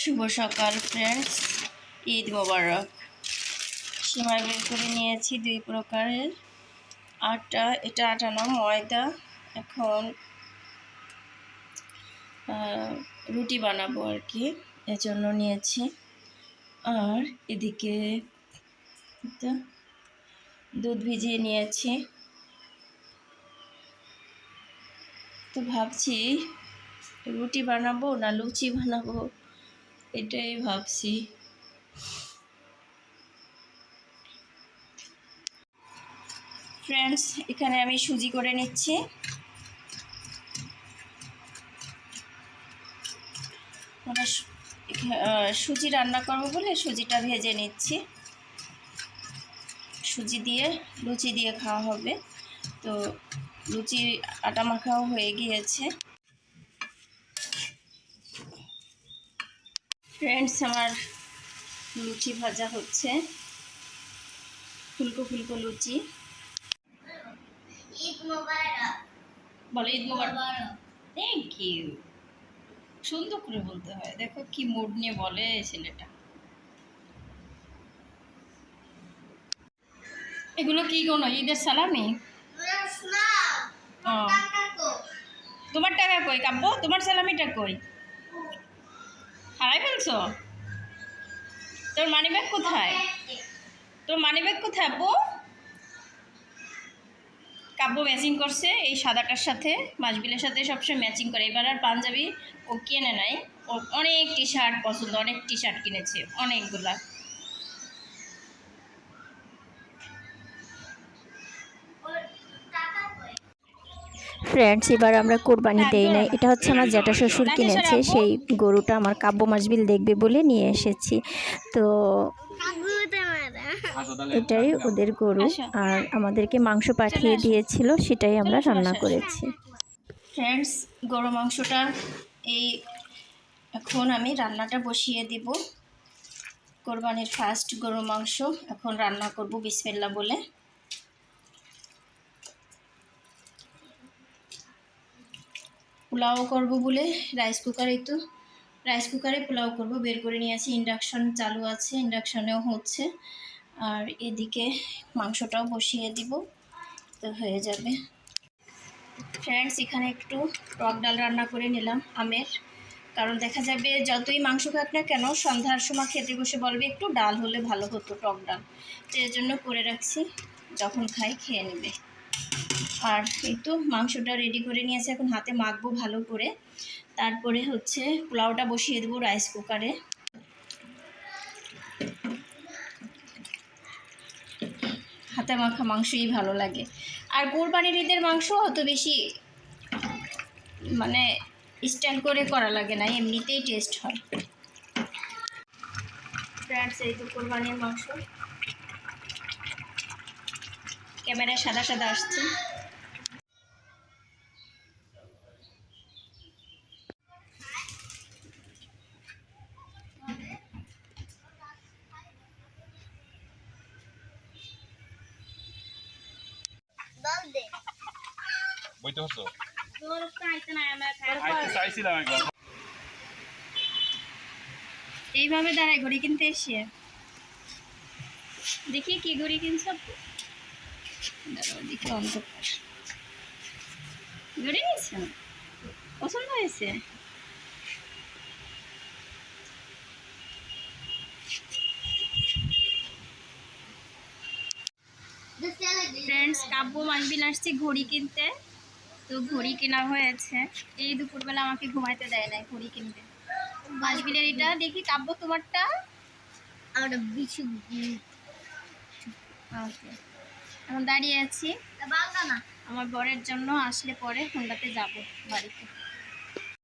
শুভ সকাল ফ্রেন্ডস ঈদ মোবারক। সিমাই বের করে নিয়েছি দুই প্রকারের। আটা এটা আটা না, ময়দা। এখন রুটি বানাবো আর কি, এজন্য নিয়েছি। আর এদিকে দুধ ভিজিয়ে নিয়েছি। তো ভাবছি রুটি বানাবো না লুচি বানাবো। এটাই ভাবছি। ফ্রেন্ডস এখানে আমি সুজি করে নিচ্ছি। সুজি রান্না করব বলে সুজিটা ভেজে নিচ্ছি। সুজি দিয়ে লুচি দিয়ে খাওয়া হবে। তো লুচি আটা মাখাও হয়ে গিয়েছে। ফ্রেন্ডস আমার লুচি ভাজা হচ্ছে। ফুলকো ফুলকো লুচি। বলো ঈদ মোবারক। থ্যাংক ইউ সুন্দর করে বলতে হয়। দেখো কি মুড নিয়ে বলে ছেলেটা। এগুলো কি কোনো ঈদের সালামি? তোমার টাকা কই কাব্য? তোমার সালামিটা কই? হারাই ফেলছো? তোর মানি ব্যাগ কোথায়? তোর মানি ব্যাগ কোথায় আপু কাব্য ম্যাচিং করছে এই সাদাটার সাথে, মাসবিলের সাথে সবসময় ম্যাচিং করে। এবার আর পাঞ্জাবি ও কেনে নাই। ও অনেক টি শার্ট পছন্দ, অনেক টি শার্ট কিনেছে, অনেকগুলা। ফ্রেন্ডস এবার আমরা কোরবানি দেই নাই। এটা হচ্ছে আমার জ্যাঠা শ্বশুর কিনেছে সেই গরুটা আমার কাব্য মাসবিল দেখবে বলে নিয়ে এসেছি। তো এটাই ওদের গরু। আর আমাদেরকে মাংস পাঠিয়ে দিয়েছিল সেটাই আমরা রান্না করেছি। ফ্রেন্ডস গরু মাংসটা এই এখন আমি রান্নাটা বসিয়ে দিব। কোরবানির ফার্স্ট গরু মাংস এখন রান্না করব বিসমিল্লা বলে। পোলাও করব বলে রাইস কুকারে তো। রাইস কুকারে পোলাও করব, বের করে নিয়ে আসি। ইন্ডাকশন চালু আছে ইন্ডাকশনেও হচ্ছে। আর এদিকে মাংসটাও বসিয়ে দিব, তো হয়ে যাবে। ফ্রেন্ডস এখানে একটু টক ডাল রান্না করে নিলাম, আমের। কারণ দেখা যাবে যতই মাংস খাক না কেন, সন্ধ্যার সময় খেতে বসে বলবে, একটু ডাল হলে ভালো হতো টক ডাল। তো এর জন্য করে রাখছি, যখন খাই খেয়ে নেবে। আর এই তো মাংসটা রেডি করে নিয়েছে। এখন হাতে মাখবো ভালো করে। তারপরে হচ্ছে পোলাওটা বসিয়ে দেবো রাইস কুকারে হাতে মাখা মাংসই ভালো লাগে। আর কোরবানির ঈদের মাংস অত বেশি মানে স্টাইল করে করা লাগে না, এমনিতেই টেস্ট হয়। ফ্রেন্ডস এই তো কোরবানির মাংস। ক্যামেরায় সাদা সাদা আসছে। বইতে হচ্ছ চাইছিলাম একবার। এইভাবে দাঁড়ায় ঘড়ি কিনতে এসে। দেখি কি ঘড়ি কিনছ। দাঁড়াও দেখি অন্ধকার। ঘড়ি নিয়েছে পছন্দ হয়েছে? ফ্রেন্ডস কাব্য মাসবিল আসছে ঘড়ি কিনতে। তো ঘড়ি কেনা হয়েছে। এই দুপুরবেলা আমাকে ঘুমাইতে দেয় নাই ঘড়ি কিনতে। মাসবিলের এটা দেখি কাব্য তোমারটা? আমরা বিছু ওকে এখন দাঁড়িয়ে আছি। আমার বরের জন্য আসলে পরে হোন্ডাতে যাব বাড়িতে।